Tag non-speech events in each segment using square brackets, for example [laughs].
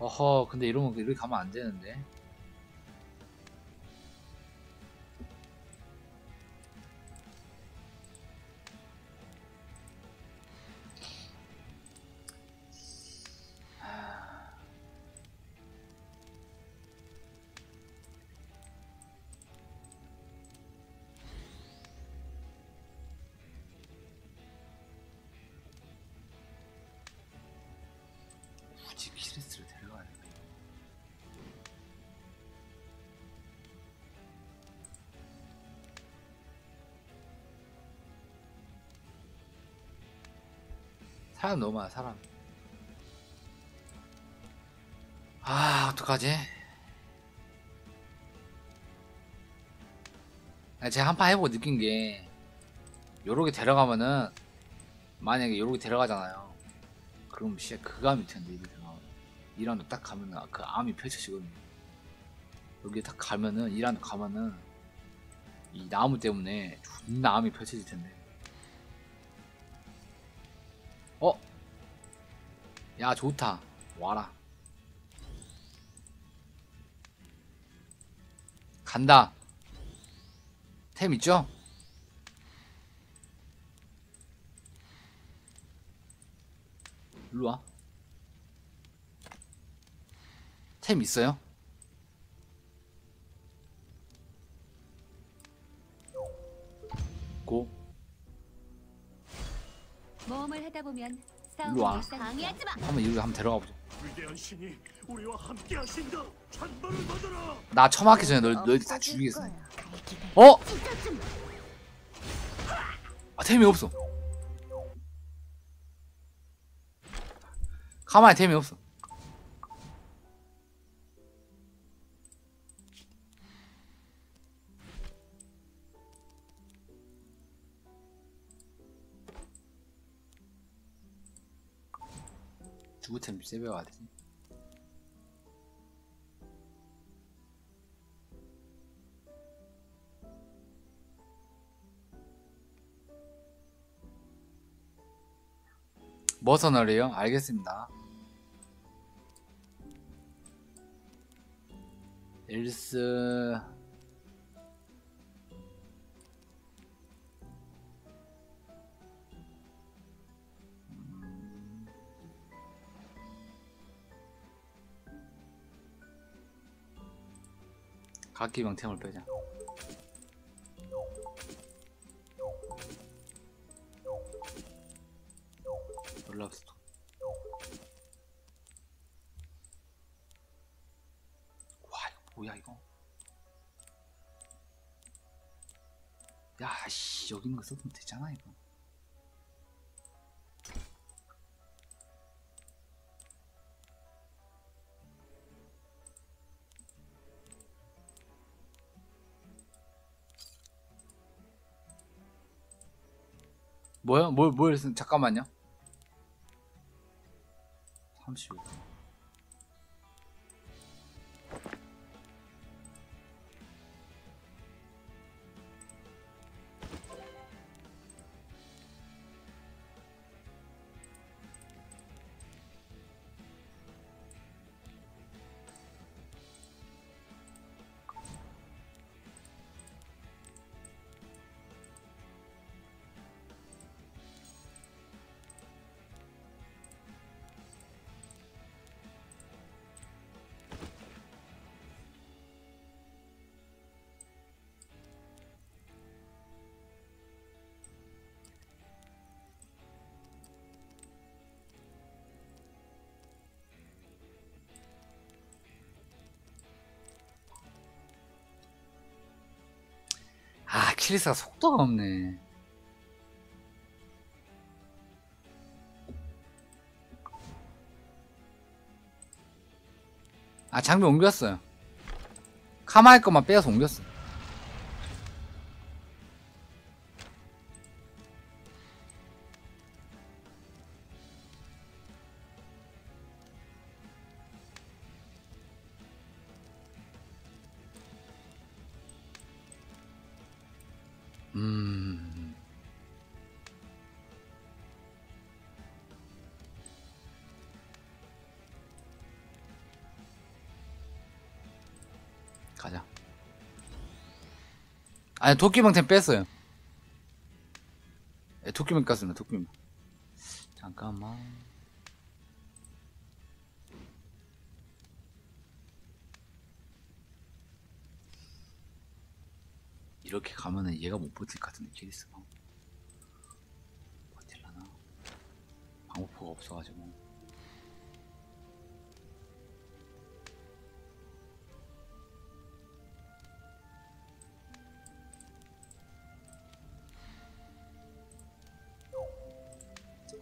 어허 근데 이러면 이렇게 가면 안 되는데 사람 너무 많아 사람. 아 어떡하지? 아, 제가 한판 해보고 느낀 게 요렇게 데려가면은 만약에 요렇게 데려가잖아요. 그럼 진짜 그감이 텐데 이게 들어가면 2라운드 딱 가면은 그 암이 펼쳐지거든요 여기에 딱 가면은 2라운드 가면은 이 나무 때문에 존나 암이 펼쳐질 텐데 어? 야 좋다 와라 간다 템 있죠? 일로 와. 템 있어요? 고. 모험을 하다 보면 일로 와. 싸움이 방해하지 마. 한번 이리 한번 데려가 보자. 위대한 신이 우리와 함께 하신다. 찬바를 받아라. 나 처음 하기 전에 널 너희들 다 죽이겠어. 어? 아, 템이 없어. 가만히 템이 없어. 누구 템 세배와야 되지? 머서널이요? 알겠습니다. 일스 각기 명템을 빼자. 놀랍스토. 와 이거 뭐야 이거? 야씨 있는 거 써도 되잖아 이거. 뭐야? 뭘, 뭘, 쓴- 잠깐만요. 35. 아, 키리스가 속도가 없네. 아, 장비 옮겼어요. 카마의 것만 빼서 옮겼어. 아니 도끼방템 뺐어요. 예, 도끼방 깠습니다 도끼방 잠깐만. 이렇게 가면은 얘가 못 버틸 것 같은데 키리스가 버틸라나? 방어포가 없어가지고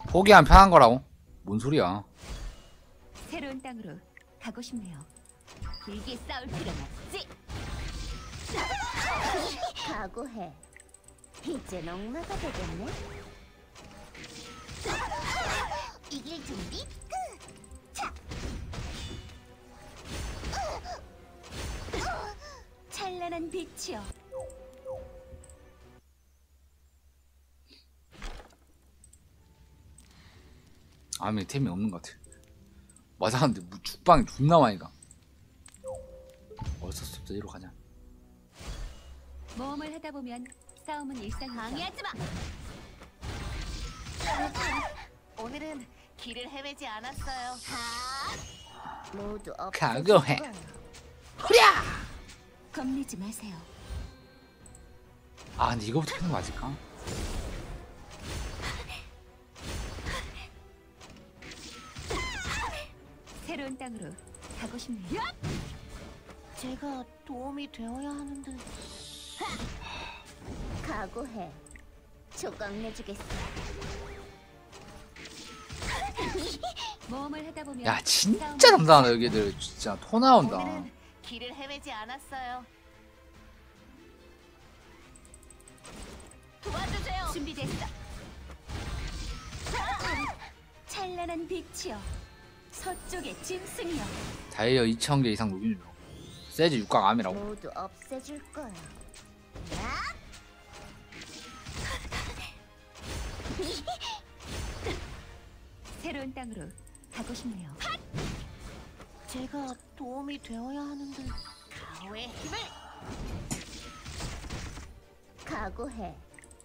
포기하면 편한 거라고? 뭔 소리야 새로운 땅으로 가고 싶네요. 길게 싸울 필요는 없지. 각오해. 이제 엉마가 되겠네. 이길 준비 끝. 자. 찬란한 빛이여. 아미 템이 없는 것 같아 맞았는데 뭐 죽방이 존나 많이 가 어쩔 수 없어 이리로 가자 모험을 하다 보면 싸움은 일상이죠. 방해하지 마. 오늘은 길을 헤매지 않았어요. 모두 각오해. 거야. 겁내지 마세요. 아 근데 이거부터 하는 거 맞을까? 새로운 땅으로 가고 싶네요. 제가 도움이 되어야 하는데 각오해. 조각 내주겠어. [laughs] 모험을 하다 보면 야 진짜 담당하다 여기들 진짜 토 나온다 오늘은 길을 헤매지 않았어요. 도와주세요. 준비됐어. 찬란한 빛이여. 서쪽의 짐승이여. 다이어 2000개 이상 녹이죠 세즈 육각 암이라고 모두 없애줄 거야. [laughs] 새로운 땅으로 가고 싶네요. 제가 도움이 되어야 하는데 가오의 힘을 각오해.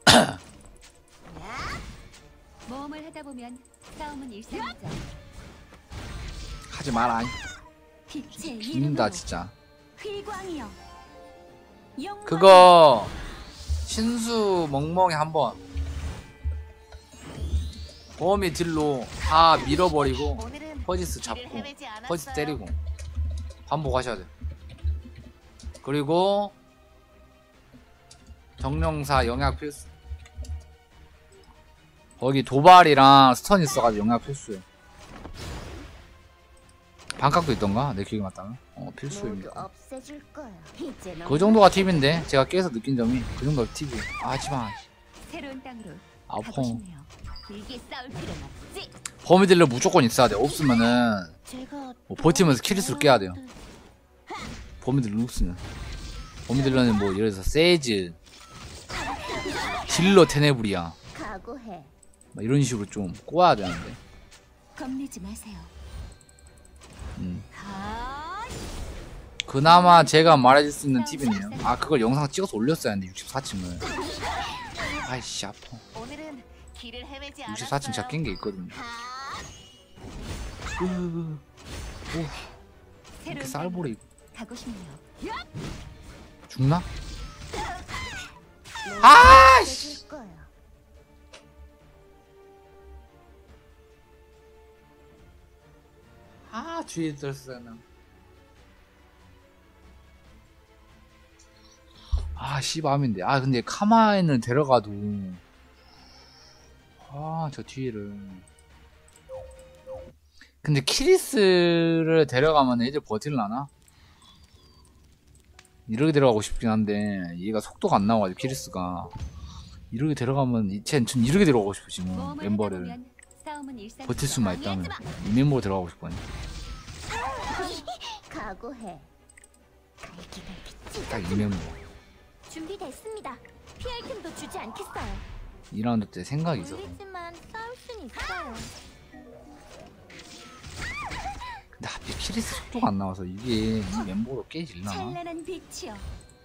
[coughs] 모험을 하다 보면 싸움은 일상이죠. 하지 마라 죽는다 진짜. 그거 신수 멍멍이 한번 범위 딜로 다 밀어버리고 퍼지스 잡고. 퍼지스 때리고 반복하셔야 돼 그리고 정령사 영약 필수. 거기 도발이랑 스턴 있어가지고 영약 필수예요 반각도 있던가? 내 기억이 맞다면? 어 필수입니다. 그 정도가 팁인데 제가 깨서 느낀 점이 그 정도가 팁이 아, 하지마. 필요는 없지. 범위들로 무조건 있어야 돼 없으면은 뭐 버티면서 되어야 깨야 돼요. 하는데 범위들 룩스는 범위들로는 뭐 예를 들어서 세이즈 딜러 테네브리아. 각오해. 막 이런 식으로 좀 꼬아야 되는데. 겁내지 마세요. 음. 아, 그나마 제가 말해줄 수 있는 팁이네요 아 그걸 영상 찍어서 올렸어야 했는데 64층을 아이씨 아파 오늘은 길을 헤매지 않았어요. 64층 제가 깬게 있거든요 으, 이렇게 가고 싶네요. 죽나? 아, 없 뒤에 있었어요 아 씨밤인데 아 근데 카마인을 데려가도. 아 저 뒤를. 근데 키리스를 데려가면 애들 버틸라나? 이렇게 데려가고 싶긴 한데 얘가 속도가 안 나와가지고 키리스가. 이렇게 데려가면 이젠 전 이렇게 데려가고 싶어 지금 하다 멤버를. 버틸 수만 있다면. 이 멤버로 들어가고 싶거든요 각오해. 갈기갈기 딱이 멤버 준비됐습니다. 피할 틈도 주지 않겠어요. 2라운드 때 생각이 있어서 물리지만 싸울 순 있어요. 근데 하필 키리스 속도가 안 나와서 이게 이 멤버로 깨질라나? 찬란한 빛이여.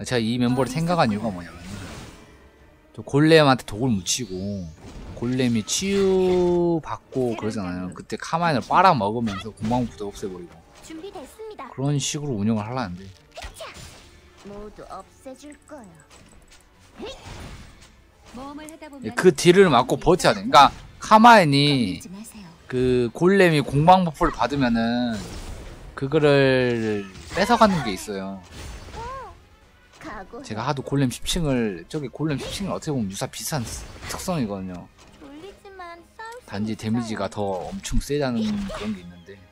제가 이 멤버를 생각한 이유가 뭐냐면 또 골렘한테 독을 묻히고 골렘이 치유받고 그러잖아요. 그때 카마인을 빨아먹으면서 공방부도 없애버리고. 그런 식으로 운영을 하려는데 모두 없애줄 거야. 모험을 하다 보면 그 딜을 맞고 버텨야 돼. 그러니까 마세요. 그 골렘이 공방 버프를 받으면은 그거를 뺏어가는 게 있어요. 제가 하도 골렘 10층을 저기 골렘 10층을 어떻게 보면 유사 비슷한 특성이거든요. 단지. 데미지가 더 엄청 세다는 그런 게 있는데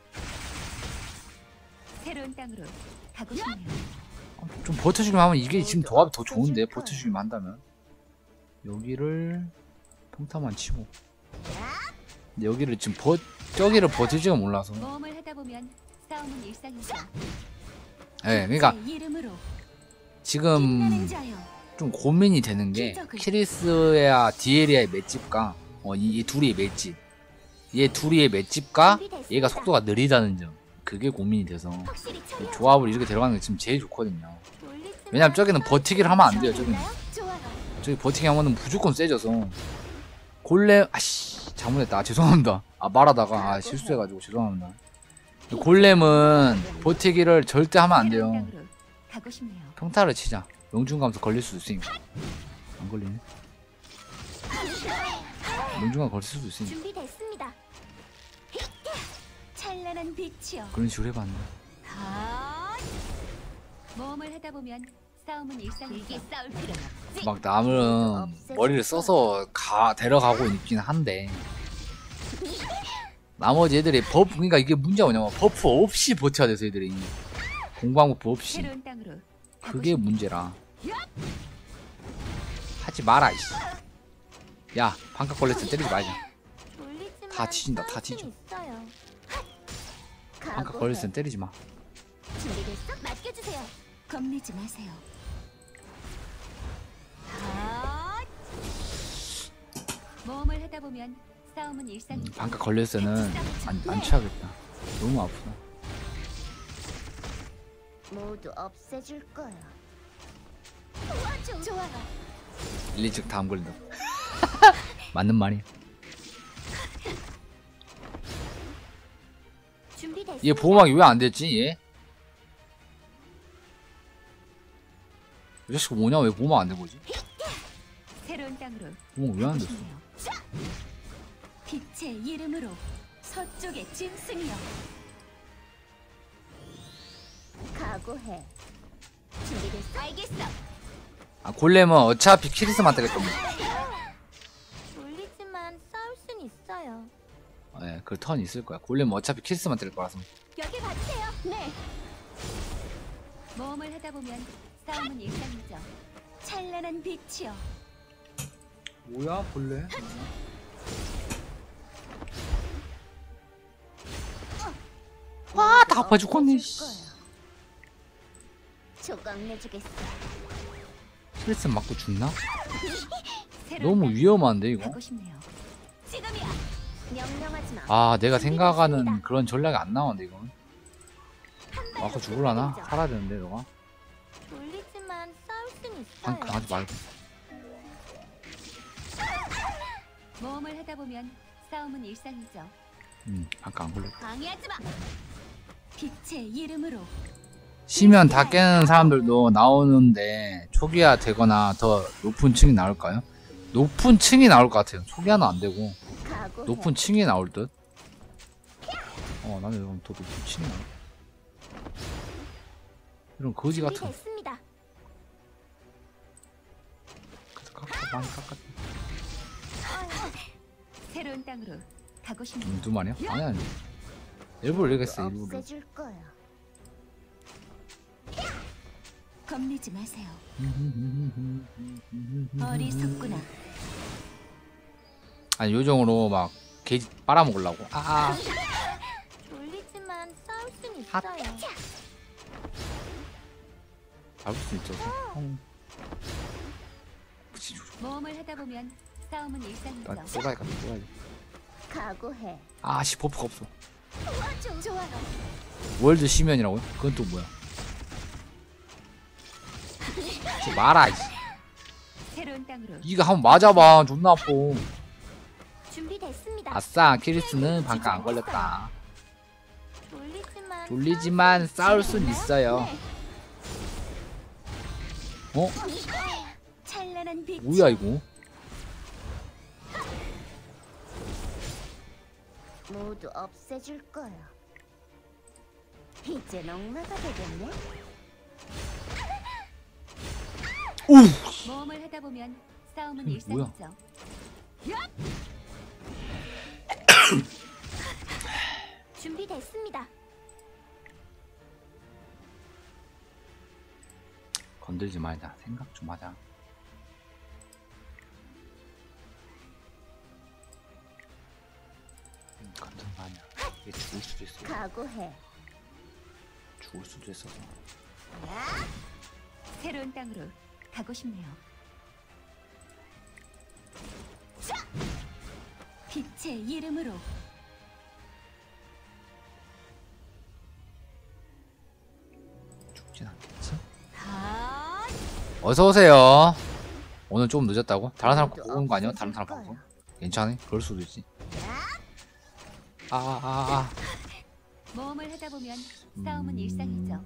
새로운 땅으로 가고 싶네요. 좀 버텨주기만 하면 이게 지금 조합이 더 좋은데? 버텨주기만 한다면? 여기를 평타만 치고. 근데 여기를 지금 버 저기를 버틸지가 몰라서. 모험을 하다 보면 싸움은 일상이죠. 예 그러니까 지금. 좀 고민이 되는 게 키리스야 디에리아의 맷집과 어, 이, 이 둘이의 맷집. 얘 둘이의 맷집과 얘가 속도가 느리다는 점 그게 고민이 돼서. 조합을 이렇게 들어가는 게 지금 제일 좋거든요. 왜냐면 저기는 버티기를 하면 안 돼요 저기는. 저기 버티기 하면은 무조건 세져서. 골렘 아씨 잘못했다. 아, 죄송합니다. 아 말하다가 아, 실수해가지고 죄송합니다. 골렘은 버티기를 절대 하면 안 돼요. 평타를 치자. 명중감수 걸릴 수도 있으니까. 안 걸리네. 명중감 걸릴 수도 있으니까. 찬란한 빛이여. 그런 식으로 해봤네 아! 모험을 하다 보면 싸움은 일상이죠. 싸울 필요는 없지. 막 남은 머리를 써서 가 데려가고 있긴 한데 나머지 애들이 버프 그러니까 이게 문제가 뭐냐면 버프 없이 버텨야 돼서 애들이 공방 버프 없이 새로운 땅으로 가고 그게. 문제라 하지 마라 이씨 야 반값 걸렸을 때 때리지 말자 다 뒤진다, 다 싸울 순 뒤져. 있어요. 각오해. 걸렸을 때 때리지 마 준비됐어? 맡겨주세요. 겁내지 마세요. 아! 모험을 하다 보면 싸움은 음, 일상이죠. 반값 걸렸을 때는 안, 안 취하겠다 너무 아프다 모두 없애줄 거야. 도와줘. 좋아요. 일리즉 다안 걸린다 [laughs] 맞는 말이야 얘 보호막이 왜 안 됐지 얘? 이 자식 뭐냐 왜 보호막 안 된 거지? 새로운 땅으로 보호막 왜안 가고 됐어? 빛의 이름으로 서쪽의 짐승이여. 각오해. 준비됐어? 알겠어. 아 골렘은 어차피 키리스만 되겠던데 졸리지만 싸울 순 있어요. 예, 그턴 있을 거야 골렘은 어차피 키리스만 될 거라서 여기 봐주세요. 네. 모험을 하다 보면 싸움은 일상이죠. 찬란한 빛이여. 뭐야 골렘? 와, 다 아파 죽겠네, 씨. 조각 내주겠어. 키리스 맞고 죽나? [laughs] 너무 위험한데 이거. 지금이야. 아 내가 생각하는 그런 전략이 안 나오는데 이건 아까 죽을라나? 살아야 되는데 너가. 한 강하지 말고 모험을 하다 보면 싸움은 일상이죠. 음 아까 안 걸렸다 방해하지 마. 빛의 이름으로 시면 다 깨는 사람들도 나오는데 초기화 되거나 더 높은 층이 나올까요? 높은 층이 나올 것 같아요 초기화는 안 되고. 높은 층이 나올 듯? 어 나는 이건 더 높은 층이 나올 이런 거지 같은 준비됐습니다. 깎아 많이 깎았 새로운 땅으로 가고 싶네요. 음, 두 마리야? 아니 아니 일부러 했어 일부러. 겁내지 마세요. [laughs] 어리석구나. 아니 요정으로 막 게이지 빨아먹으려고 아, 아. 졸리지만 싸울 순 핫. 있어요. 잡을 수 있죠 어. 모험을 하다 보면 싸움은 일상이죠. 나 또라이 같아 또라이 각오해. 아씨 버프가 없어. 좋아요. 월드 시면이라고요? 그건 또 뭐야 이씨. 새로운 땅으로 이거 한번 맞아봐 존나 아파 준비됐습니다. 아싸 키리스는 방금 안 걸렸다 졸리지만 졸리지만 싸울 순 있어요 어? 찬란한 빛 뭐야 이거 모두 없애줄 거야. 이제 넉나가 되겠네. 오! 모험을 하다 보면 싸움은? 일상이죠. 준비됐습니다. 건들지 말자. 생각 좀 하자. 음, 거 아니야 얘 죽을 수도 있어. 각오해. 죽을 수도 있어서 새로운 땅으로 가고 싶네요. 빛의 이름으로 죽진 않겠지? 아, 어서 오세요 오늘 조금 늦었다고? 다른 사람 온거 아니야? 다른 사람 보고? 괜찮아? 그럴 수도 있지 아아아 아, 아. 모험을 하다 보면 싸움은 일상이죠.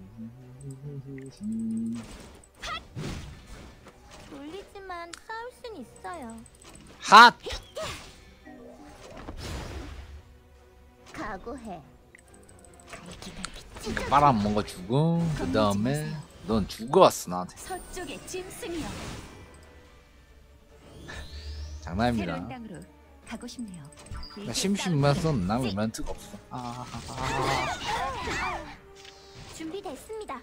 졸리지만 싸울 순 있어요. 핫! 각오해. 갈기가 빛이 빨아먹은 거 죽음 그 다음에 넌 죽어왔어 나한테 서쪽의 짐승이여. [laughs] 장난입니다 새로운 땅으로 가고 싶네요. 나 심심해서 나왜 멘트가 없어 아, 아, 준비됐습니다.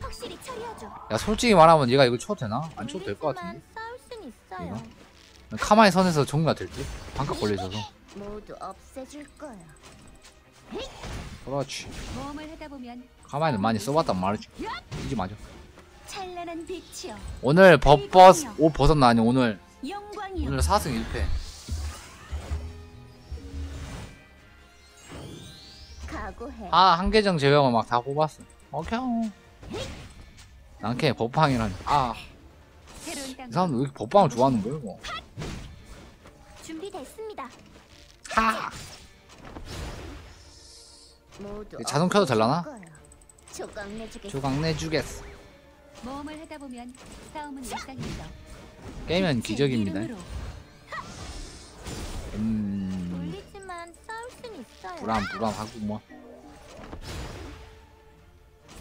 확실히 처리하죠. 아. 야 솔직히 말하면 얘가 이거 쳐도 되나? 안 쳐도 될 것 같은데 싸울 순 있어요. 가만히 선에서 정리가 될 듯? 반값 걸려 있어서 모두 없애줄 거야. 그렇지. 모험을 하다 보면 가만히 많이 써봤단 말이지. 이지 맞아 찬란한 빛이여. 오늘 버버스 옷 벗었나니 오늘 영광이여. 오늘 4승 1패. 각오해. 아 한계정 제외하고 막 다 뽑았어. 오케이. 난캐 버팡이라니. 아이 새로운 사람들 왜 이렇게 버팡을 좋아하는 거야 이거? 준비됐습니다. 하 자동 켜도 될라나? 조각 내주겠어. 조각 내주겠어 모험을 하다 보면 싸움은 일상이죠. 게임은 빛의 기적입니다 음 졸리지만 싸울 순 있어요. 불안 불안하고 뭐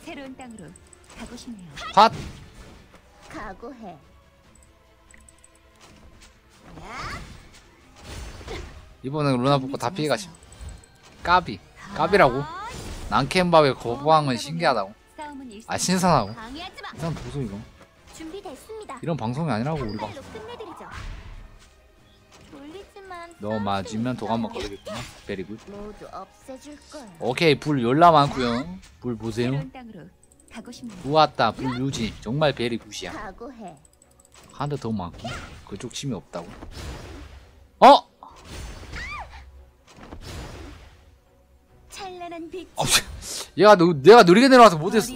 새로운 땅으로 가고 싶네요. 팟! 각오해. 이번엔 루나 뽑고 다 피해가시 까비 까비라고 난캠밥의 거부왕은 신기하다고. 아 신선하고 방해하지 마. 이 사람 보소 이거. 이런 방송이 아니라고 우리 방송 너 맞으면 도감 있어요. 먹거리겠구나 베리굿. 오케이 불 열라 많구요 불 보세요. 좋았다 불 유지 정말 베리굿이야 각오해. 한대더 맞고 그쪽 침이 없다고 어? 찬란한 빛. 어, 얘가 너, 내가 느리게 내려와서 못했어.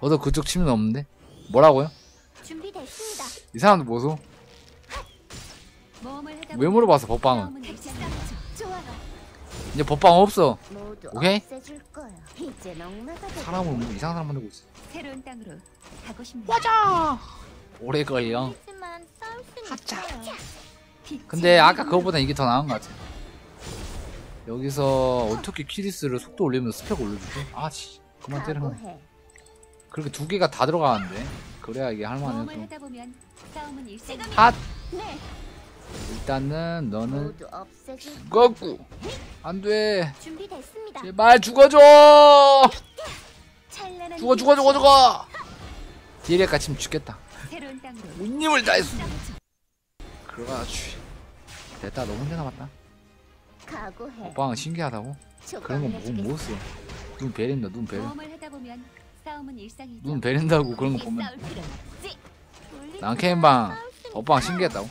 너도 그쪽 침은 없는데 뭐라고요? 준비됐습니다. 이 사람도 뭐소? 왜 물어봤어 법방은. 이제 법방 없어 오케이? 사람을 뭐 이상한 사람 만들고 있어 새로운 땅으로 가고 싶네요. 맞아 오래 걸려 하자. 근데 아까 그거보다 이게 더 나은 것 같아 여기서 어떻게 키리스를 속도 올리면서 스펙 올려주지? 아씨 그만 때려 각오해. 그렇게 두 개가 다 들어가는데 그래야 이게 일상이죠. 핫! 네. 일단은 너는. 죽었고 안돼. 제발 죽어줘 죽어 죽어 죽어 죽어 딜에 갇히면 죽겠다 새로운 땅으로 온 힘을 다했어. 그렇지 됐다 너 혼자 남았다 각오해. 오빠는 신기하다고? 그런 거 내주겠어. 뭐, 못 써. 눈 베린다 눈 일상이죠. 눈 베린다고 그런 거 보면 난 케인방 오빠가 있어요. 신기했다고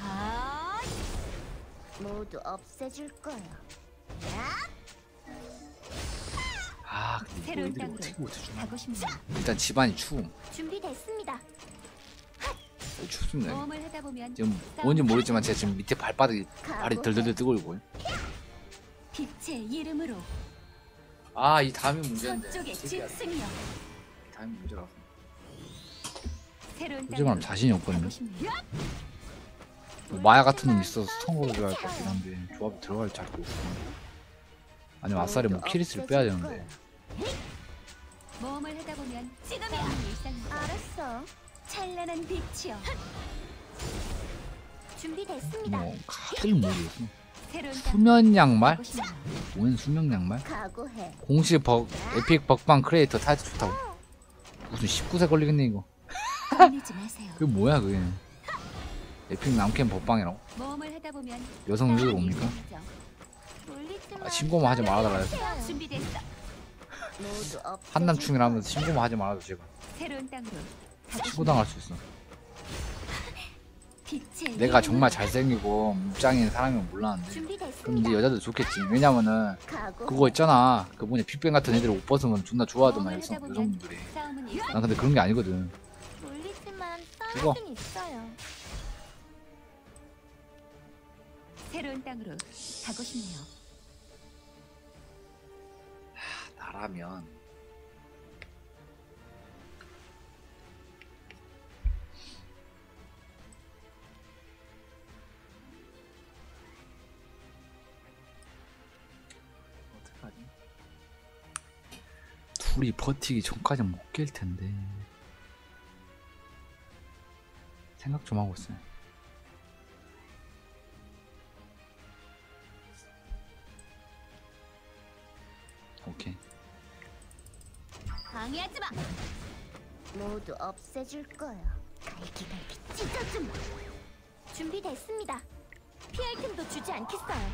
아, 모두 없애줄 거야. 아 근데 새로운 애들이 땅으로 어떻게 못해주나 가고 싶네요. 일단 집안이 추움 준비됐습니다. 춥습니다 지금 뭔지 모르지만 제가 지금 밑에 발바닥이 발이. 덜덜덜 뜨고 있고요 빛의 이름으로 아 이 다음이 문제인데 이 다음이 새로운 솔직히 말하면 자신이 없거든요. 뭐 마야 같은 놈 있어서 스턴거를 할것 같긴 한데 조합이 들어갈지 잘 모르겠어 아니면 아싸리 뭐 키리스를 빼야 되는데 모험을 하다 보면 지금이야. 알았어. 찬란한 빛이여 준비됐습니다. 뭐 가들 모르겠어 수면 양말? 뭔 수면 양말? 각오해. 공식 버, 에픽 벅방 크리에이터 타이틀 좋다고 무슨 19세 걸리겠네 이거 마세요. 그게 뭐야 그게 에픽 남캠 법방이라고? 모험을 하다 보면 여성 옵니까? 돌리지만 아, 신고만 하지 말아달라 해서 한남충이라면서 신고만 하지 말아줘 제가 새로운 땅으로 신고당할 수 있어 내가 정말 잘생기고 묵장인 사람이면 몰랐는데 그럼. 이제 여자들 좋겠지 왜냐면은. 그거 있잖아 그 뭐냐 빅뱅 같은 애들 옷 벗으면 존나 좋아하더만 여성, 보면 여성분들이 일상. 난 근데 그런 게 아니거든 죽어. 새로운 땅으로 가고 싶네요. 나라면 둘이 버티기 전까지 못 깰 텐데 생각 좀 하고 있어요. 오케이. 방해하지 마. 모두 없애줄 거야. 갈기갈기 찢어주마. 준비됐습니다. 피할 틈도 주지 않겠어요.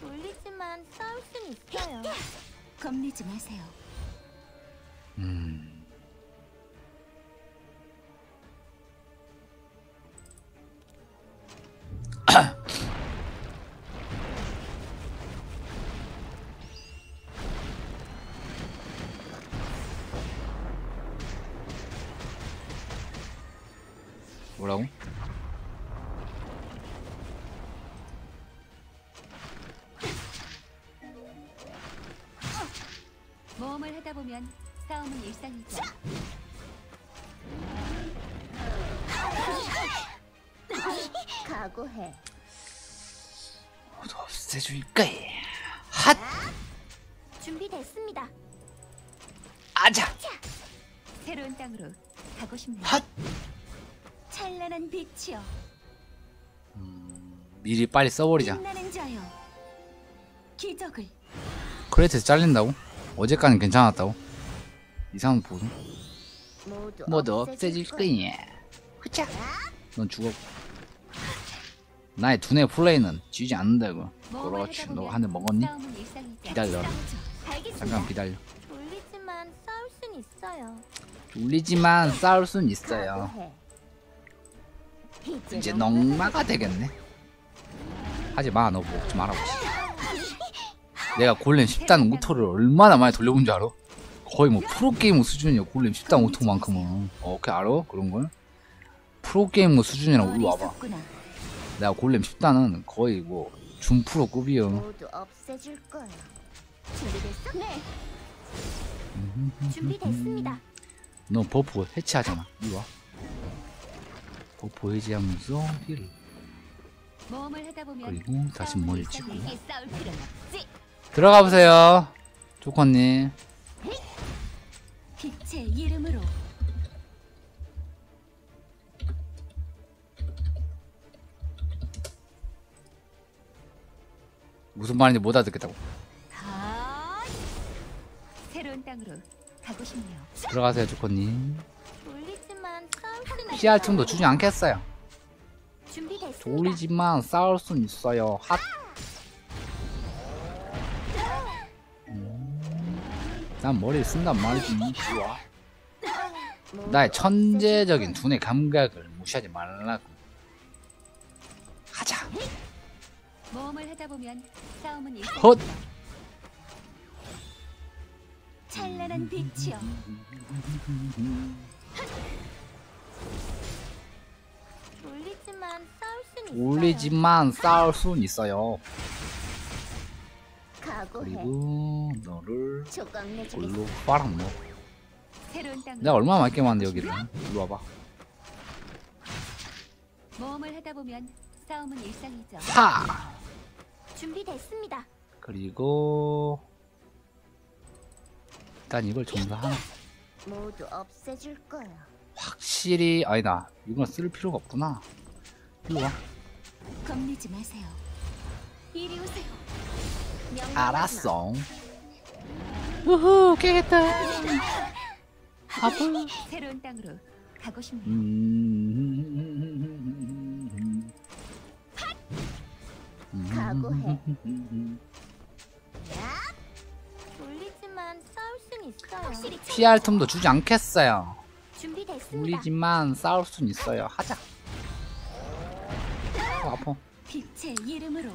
돌리지만 싸울 순 있어요. 겁내지 마세요. 음. 모험을 하다 보면 싸움은 일상이죠. 각오해. 모두 없애줄 거야. 핫! 준비됐습니다. 아자! 새로운 땅으로 가고 싶네요. 핫! 찬란한 빛이여. 미리 빨리 써버리자. 빛나는. 기적을 크레이트에서 잘린다고? 어제까지는 괜찮았다고? 이상한 보소. 모두, 없애줄 거야. 후자. 넌 죽었고. 나의 두뇌 플레이는 지지 않는다고. 그렇지. 하다 너 보면 한대 먹었니? 알겠습니다. 잠깐 기다려. 돌리지만 싸울 순 있어요. 울리지만 싸울 순 있어요. 이제 넉마가 되겠네. 하지 마, 너 먹지 말아보 내가 골렘 10단 오토를 얼마나 많이 돌려본 줄 알아? 거의 뭐 프로게이머 수준이야, 골렘 10단 오토만큼은. 어, 오케이, 알아? 그런 걸? 프로게이머 수준이라고 우리 와봐. 내가 골렘 10단은 거의 뭐, 준프로급이야. 네. 너 버프 해체하잖아. 이리 와. 버프 해제하면서 힐. 그리고 다시 머리. 찍고. 들어가 보세요. 조커님. 빛의 이름으로 무슨 말인지 못 알아듣겠다고. 가. 새로운 땅으로 가고 싶네요. 들어가세요, 조커님. 돌리지만 피할. 틈도 주지 않겠어요. 준비됐습니다. 졸리지만 싸울 순 있어요. 핫. 난 머리를 쓴단 말이지. 나의 천재적인 두뇌 감각을 무시하지 말라고. 가자. 모험을 하다 보면 싸움은 헛! 찬란한 빛이여 울리지만 싸울 순 있어요. 그리고 너를. 골로 땅으로 내가 얼마나 많게 만데 여기를. 일로 와봐. 모험을 하다 보면 싸움은 일상이죠. 파! 준비됐습니다. 그리고 일단 이걸 전부 다 하나. 모두 없애줄 거야. 확실히 아니다. 이건 쓸 필요가 없구나. 일로 와. 겁내지 마세요. 이리 오세요. 알았어. 우후 깨겠다. 아프. 새로운 땅으로 가고 싶네요. 음. 각오해. 울리지만 싸울 순 있어요. 확실히 피할 틈도 주지 않겠어요. 준비됐습니다. 우리지만 싸울 순 있어요. 하자. 어, 아파. 빛의 이름으로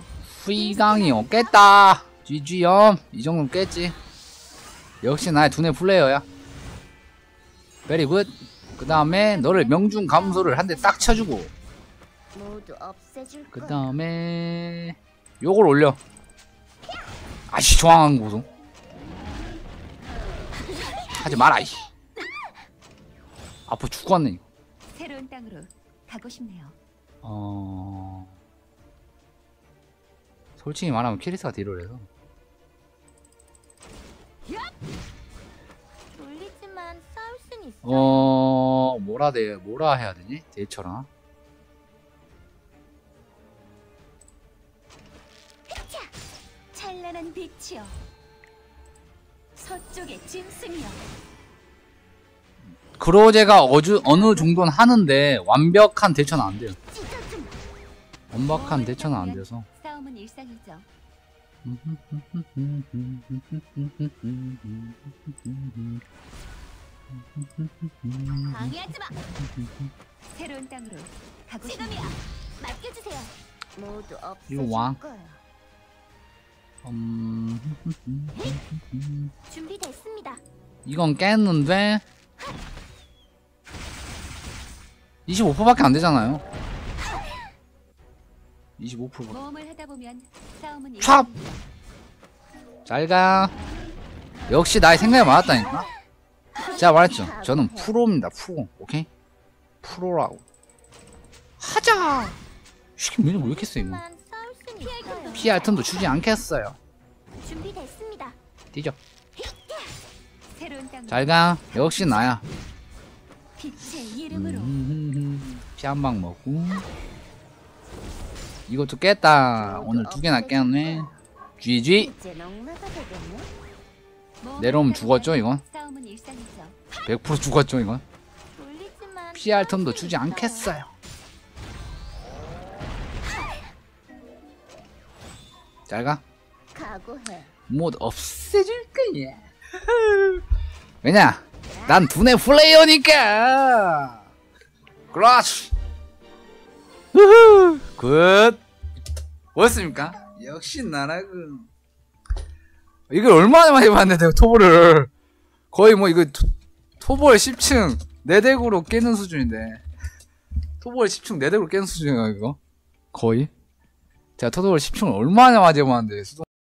후이강이 없겠다. GG염. 이 정도는 깼지. 역시 나의 두뇌 플레이어야. 베리 굿. 그 다음에 너를 명중 감소를 한 대 딱 쳐주고. 모두 없애줄 그 거야. 다음에 요걸 올려. 아씨 저항한 고소. 하지 마라 이씨. 아파 죽겠네. 새로운 땅으로 가고 싶네요. 어... 솔직히 말하면 키리스가 있어요. 어... 뭐라 돼 뭐라 해야 되니? 데이처랑 찬란한 빛이여. 서쪽의 짐승이여. 그로제가 어주, 어느 정도는 하는데 완벽한 대처는 안 돼요 완벽한 대처는 안 돼서 싸움은 일상이죠. 방해하지 마. 새로운 땅으로 가고 싶네요. 맡겨주세요. 모두 이거 왕. 거야. 음... 준비됐습니다. 이건 깼는데 25%밖에 안 되잖아요 25%밖에 모험을 하다 보면 싸움은 일- 찹! 잘가. 역시 나의 생각이 맞았다니까. 제가 말했죠. 저는 프로입니다 프로. 오케이? 프로라고. 하자! 쉬왜 이렇게 세 이거? 싸울 있어요. 피할 틈도 주지 않겠어요. 준비됐습니다. 뛰죠. 새로운 잘가. 역시 나야. 빛의 이름으로. 피 한 방 먹고 이것도 깼다. 오늘 두 개나 깼네. GG 내려오면 하다 죽었죠, 이건? 싸움은 일상이죠. 100% 죽었죠 이건 피할 틈도 순 주지. 않겠어요. 잘가. 모두 없애줄 거야. 왜냐? 난 두뇌 플레이어니까. 그렇지 굿. 뭐였습니까? 역시 나라고 이걸 얼마나 많이 봤는데 토보를 거의 뭐 이거 토, 토볼 10층 4덱으로 깨는 수준인데. 토볼 10층 4덱으로 깨는 수준이야 이거? 거의? 제가 토볼 10층을 얼마나 많이 해봤는데 수동